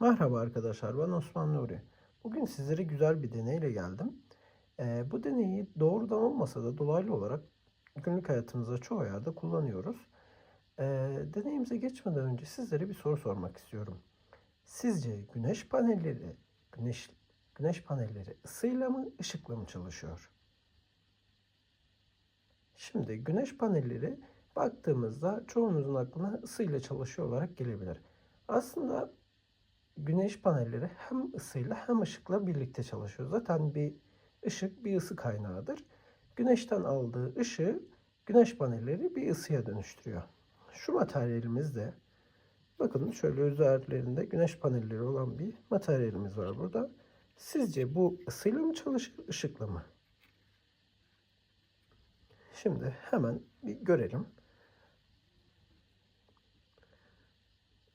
Merhaba arkadaşlar, ben Osman Nuri. Bugün sizlere güzel bir deneyle geldim. Ee, bu deneyi doğrudan olmasa da dolaylı olarak günlük hayatımızda çoğu yerde kullanıyoruz. Ee, deneyimize geçmeden önce sizlere bir soru sormak istiyorum. Sizce güneş panelleri güneş güneş panelleri ısıyla mı ışıkla mı çalışıyor? Şimdi güneş panelleri baktığımızda çoğunuzun aklına ısıyla çalışıyor olarak gelebilir. Aslında güneş panelleri hem ısıyla hem ışıkla birlikte çalışıyor. Zaten bir ışık bir ısı kaynağıdır. Güneşten aldığı ışığı güneş panelleri bir ısıya dönüştürüyor. Şu materyalimizde bakın şöyle üzerlerinde güneş panelleri olan bir materyalimiz var burada. Sizce bu ısıyla mı çalışır, ışıkla mı? Şimdi hemen bir görelim.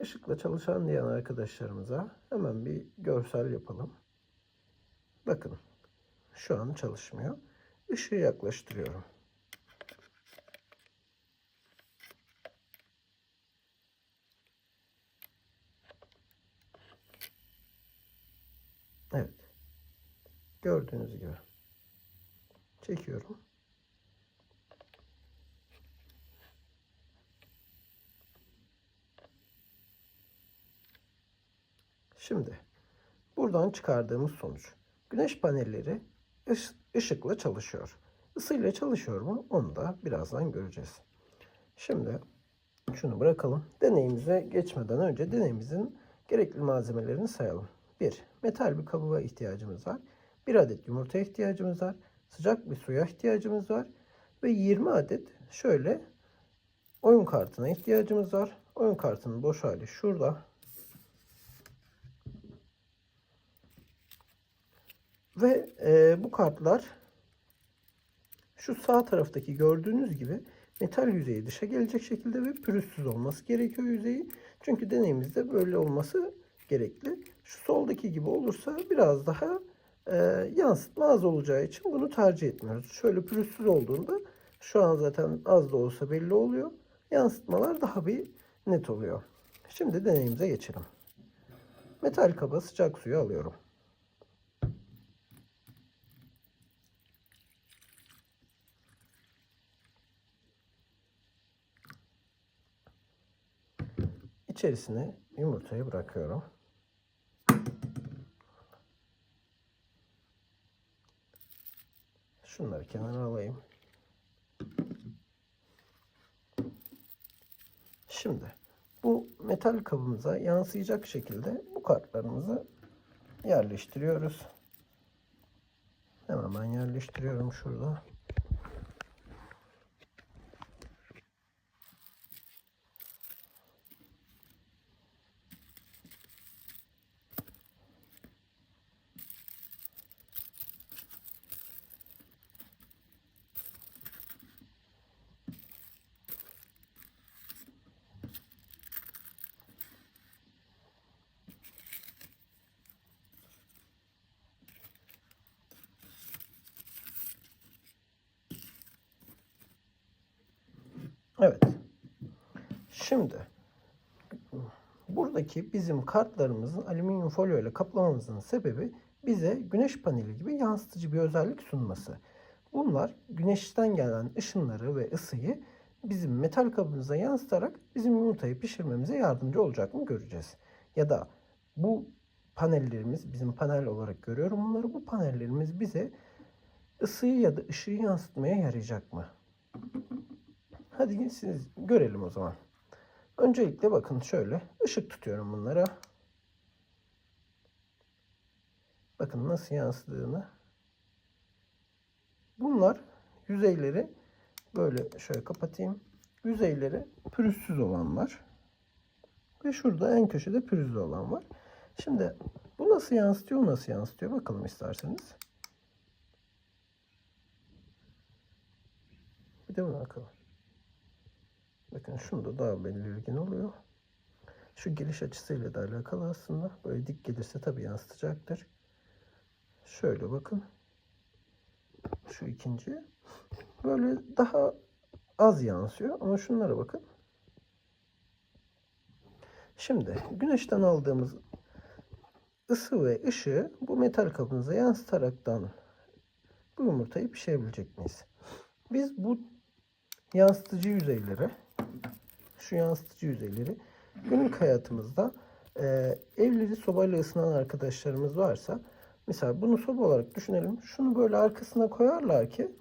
Işıkla çalışan diyen arkadaşlarımıza hemen bir görsel yapalım. Bakın şu an çalışmıyor. Işığı yaklaştırıyorum. Evet. Gördüğünüz gibi. Çekiyorum. Şimdi buradan çıkardığımız sonuç. Güneş panelleri ış- ışıkla çalışıyor. Isıyla çalışıyor mu? Onu da birazdan göreceğiz. Şimdi şunu bırakalım. Deneyimize geçmeden önce deneyimizin gerekli malzemelerini sayalım. 1. Metal bir kabıba ihtiyacımız var. 1 adet yumurta ihtiyacımız var. Sıcak bir suya ihtiyacımız var. Ve 20 adet şöyle oyun kartına ihtiyacımız var. Oyun kartının boş hali şurada. Ve e, bu kartlar şu sağ taraftaki gördüğünüz gibi metal yüzeyi dışa gelecek şekilde ve pürüzsüz olması gerekiyor yüzeyi. Çünkü deneyimizde böyle olması gerekli. Şu soldaki gibi olursa biraz daha e, yansıtma az olacağı için bunu tercih etmiyoruz. Şöyle pürüzsüz olduğunda şu an zaten az da olsa belli oluyor. Yansıtmalar daha bir net oluyor. Şimdi deneyimize geçelim. Metal kaba sıcak suyu alıyorum. İçerisine yumurtayı bırakıyorum. Şunları kenara alayım. Şimdi bu metal kabımıza yansıyacak şekilde bu kartlarımızı yerleştiriyoruz. Hemen ben yerleştiriyorum şurada. Evet. Şimdi buradaki bizim kartlarımızın alüminyum folyo ile kaplamamızın sebebi bize güneş paneli gibi yansıtıcı bir özellik sunması. Bunlar güneşten gelen ışınları ve ısıyı bizim metal kabımıza yansıtarak bizim yumurtayı pişirmemize yardımcı olacak mı göreceğiz. Ya da bu panellerimiz bizim panel olarak görüyorum bunları. Bu panellerimiz bize ısıyı ya da ışığı yansıtmaya yarayacak mı? Hadi siz görelim o zaman. Öncelikle bakın şöyle ışık tutuyorum bunlara. Bakın nasıl yansıdığını. Bunlar yüzeyleri böyle şöyle kapatayım. Yüzeyleri pürüzsüz olanlar. Ve şurada en köşede pürüzlü olan var. Şimdi bu nasıl yansıtıyor, nasıl yansıtıyor bakalım isterseniz. Bir de buna bakalım. Bakın şunda daha belirgin oluyor. Şu geliş açısıyla da alakalı aslında. Böyle dik gelirse tabii yansıtacaktır. Şöyle bakın. Şu ikinci. Böyle daha az yansıyor. Ama şunlara bakın. Şimdi güneşten aldığımız ısı ve ışığı bu metal kabımıza yansıtaraktan bu yumurtayı pişirebilecek miyiz? Biz bu yansıtıcı yüzeyleri, şu yansıtıcı yüzeyleri günlük hayatımızda e, evleri sobayla ısınan arkadaşlarımız varsa mesela bunu soba olarak düşünelim. Şunu böyle arkasına koyarlar ki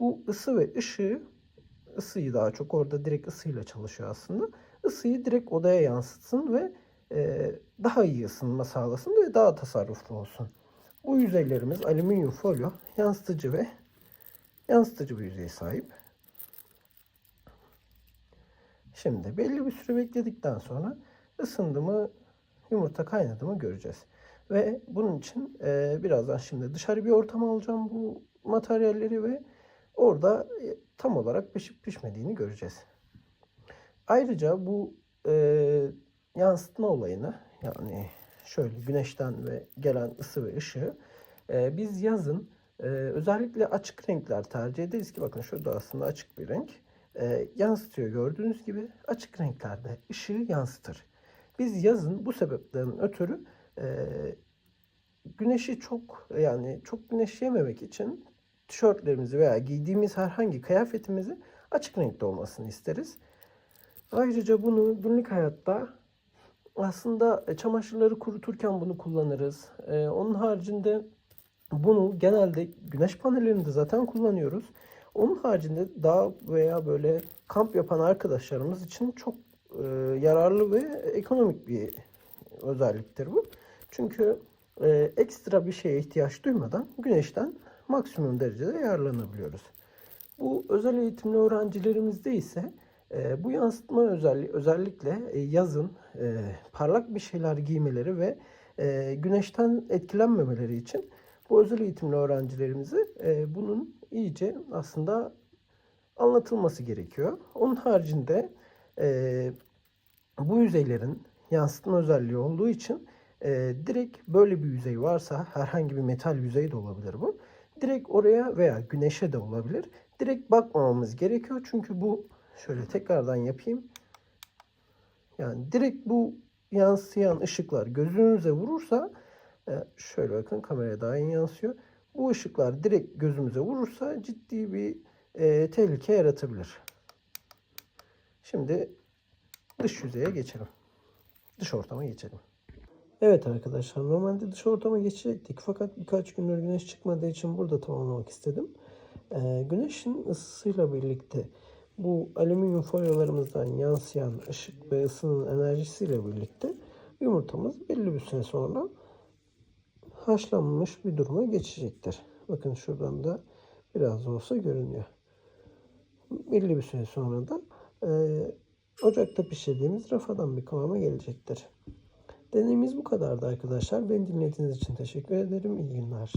bu ısı ve ışığı ısıyı daha çok orada direkt ısıyla çalışıyor aslında. Isıyı direkt odaya yansıtsın ve e, daha iyi ısınma sağlasın ve daha tasarruflu olsun. Bu yüzeylerimiz alüminyum folyo, yansıtıcı ve yansıtıcı bir yüzeye sahip. Şimdi belli bir süre bekledikten sonra ısındı mı yumurta kaynadı mı göreceğiz. Ve bunun için e, birazdan şimdi dışarı bir ortama alacağım bu materyalleri ve orada e, tam olarak pişip pişmediğini göreceğiz. Ayrıca bu e, yansıtma olayını yani şöyle güneşten ve gelen ısı ve ışığı e, biz yazın e, özellikle açık renkler tercih ederiz ki bakın şurada aslında açık bir renk e, yansıtıyor gördüğünüz gibi açık renklerde ışığı yansıtır. Biz yazın bu sebeplerin ötürü e, güneşi çok yani çok güneş yememek için tişörtlerimizi veya giydiğimiz herhangi kıyafetimizi açık renkte olmasını isteriz. Ayrıca bunu günlük hayatta aslında e, çamaşırları kuruturken bunu kullanırız. Ee, onun haricinde bunu genelde güneş panellerinde zaten kullanıyoruz. Onun haricinde dağ veya böyle kamp yapan arkadaşlarımız için çok e, yararlı ve ekonomik bir özelliktir bu. Çünkü e, ekstra bir şeye ihtiyaç duymadan güneşten maksimum derecede yararlanabiliyoruz. Bu özel eğitimli öğrencilerimizde ise e, bu yansıtma özelliği özellikle e, yazın e, parlak bir şeyler giymeleri ve e, güneşten etkilenmemeleri için bu özel eğitimli öğrencilerimize e, bunun iyice aslında anlatılması gerekiyor. Onun haricinde e, bu yüzeylerin yansıtma özelliği olduğu için e, direkt böyle bir yüzey varsa herhangi bir metal yüzey de olabilir bu. Direkt oraya veya güneşe de olabilir. Direkt bakmamamız gerekiyor çünkü bu şöyle tekrardan yapayım. Yani direkt bu yansıyan ışıklar gözünüze vurursa şöyle bakın kameraya daha iyi yansıyor. Bu ışıklar direkt gözümüze vurursa ciddi bir e, tehlike yaratabilir. Şimdi dış yüzeye geçelim. Dış ortama geçelim. Evet arkadaşlar normalde dış ortama geçecektik fakat birkaç gündür güneş çıkmadığı için burada tamamlamak istedim. Ee, güneşin ısısıyla birlikte bu alüminyum folyolarımızdan yansıyan ışık ve ısının enerjisiyle birlikte yumurtamız belli bir süre sonra haşlanmış bir duruma geçecektir. Bakın şuradan da biraz da olsa görünüyor. Belli bir süre sonra da e, ocakta pişirdiğimiz rafadan bir kıvama gelecektir. Deneyimiz bu kadardı arkadaşlar. Beni dinlediğiniz için teşekkür ederim. İyi günler.